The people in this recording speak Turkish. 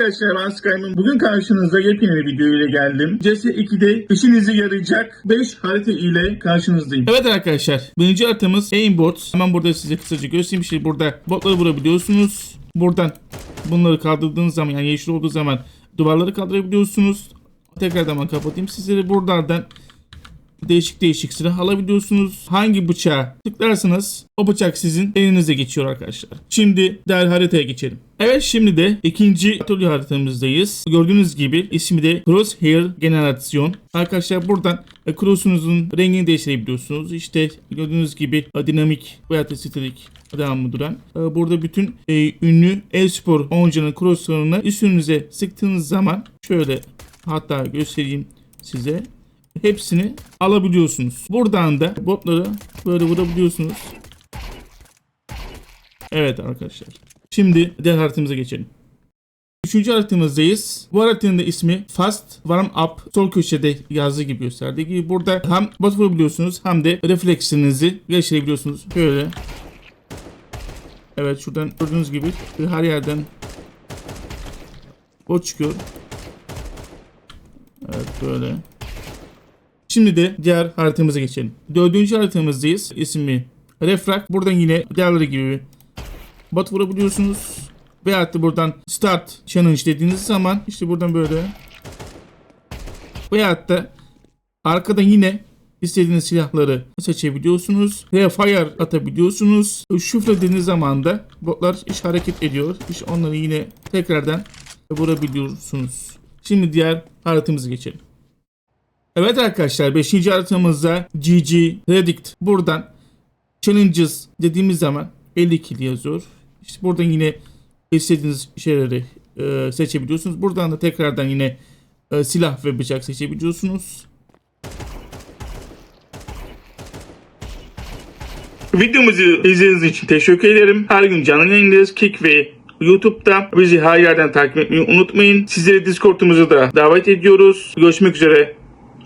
arkadaşlar ben Skyman. Bugün karşınıza yepyeni bir video ile geldim. CS2'de işinize yarayacak 5 harita ile karşınızdayım. Evet arkadaşlar birinci haritamız aimbot. Hemen burada size kısaca göstereyim. İşte burada botları vurabiliyorsunuz. Buradan bunları kaldırdığınız zaman yani yeşil olduğu zaman duvarları kaldırabiliyorsunuz. Tekrardan ben kapatayım. Sizleri buralardan değişik değişik silah alabiliyorsunuz. Hangi bıçağı tıklarsanız o bıçak sizin elinize geçiyor arkadaşlar. Şimdi diğer haritaya geçelim. Evet şimdi de ikinci atölye haritamızdayız. Gördüğünüz gibi ismi de Crosshair Generasyon. Arkadaşlar buradan e, cross'unuzun rengini değiştirebiliyorsunuz. İşte gördüğünüz gibi e, dinamik veya da statik devamlı duran. E, Burada bütün e, ünlü e-spor oyuncunun crosslarını üstünüze sıktığınız zaman şöyle hatta göstereyim size hepsini alabiliyorsunuz. Buradan da botları böyle vurabiliyorsunuz. Evet arkadaşlar. Şimdi diğer haritamıza geçelim. Üçüncü haritamızdayız. Bu haritanın da ismi Fast Warm Up. Sol köşede yazdığı gibi gösterdiği gibi. Burada hem bot vurabiliyorsunuz hem de refleksinizi geliştirebiliyorsunuz. Böyle. Evet şuradan gördüğünüz gibi her yerden bot çıkıyor. Evet böyle. Şimdi de diğer haritamıza geçelim. Dördüncü haritamızdayız. İsmi Refrak. Buradan yine diğerleri gibi bot vurabiliyorsunuz. Veyahut da buradan Start Challenge dediğiniz zaman işte buradan böyle veyahut da arkadan yine istediğiniz silahları seçebiliyorsunuz. Ve fire atabiliyorsunuz. Şifre dediğiniz zaman da botlar iş hareket ediyor. İşte onları yine tekrardan vurabiliyorsunuz. Şimdi diğer haritamıza geçelim. Evet arkadaşlar 5. haritamızda GG Predict buradan Challenges dediğimiz zaman 50 kill yazıyor. İşte buradan yine istediğiniz şeyleri e, seçebiliyorsunuz. Buradan da tekrardan yine e, silah ve bıçak seçebiliyorsunuz. Videomuzu izlediğiniz için teşekkür ederim. Her gün canlı yayındayız. Kick ve YouTube'da bizi her yerden takip etmeyi unutmayın. Sizleri Discord'umuza da davet ediyoruz. Görüşmek üzere.